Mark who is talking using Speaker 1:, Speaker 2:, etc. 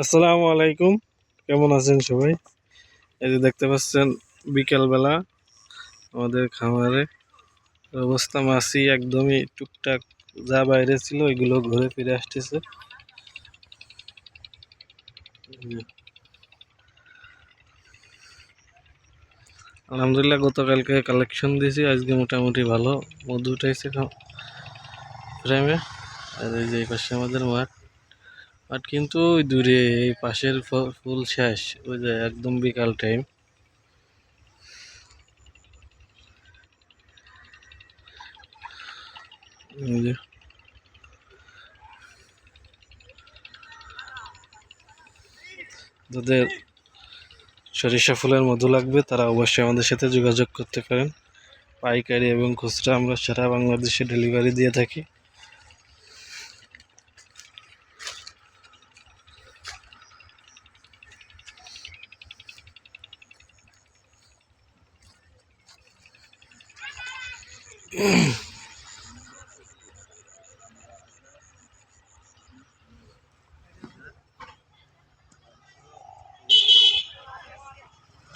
Speaker 1: আসসালামু আলাইকুম। কেমন আছেন সবাই? এই যে দেখতে পাচ্ছেন, বিকেলবেলা আমাদের খামারে অবস্থা মাছি একদমই টুকটাক যা বাইরে ছিল ওইগুলো ঘুরে ফিরে আসতেছে। আলহামদুলিল্লাহ, গতকালকে কালেকশন দিয়েছি, আজকে মোটামুটি ভালো। মধু উঠাইছে ফ্রেমে আর এই যে পাশে আমাদের মাঠ। মাঠ কিন্তু ওই দূরে, এই পাশের ফুল শেষ, ওই যে একদম বিকাল টাইম যাদের সরিষা ফুলের মধু লাগবে, তারা অবশ্যই আমাদের সাথে যোগাযোগ করতে পারেন। পাইকারি এবং খুচরা আমরা সারা বাংলাদেশে ডেলিভারি দিয়ে থাকি। 嗯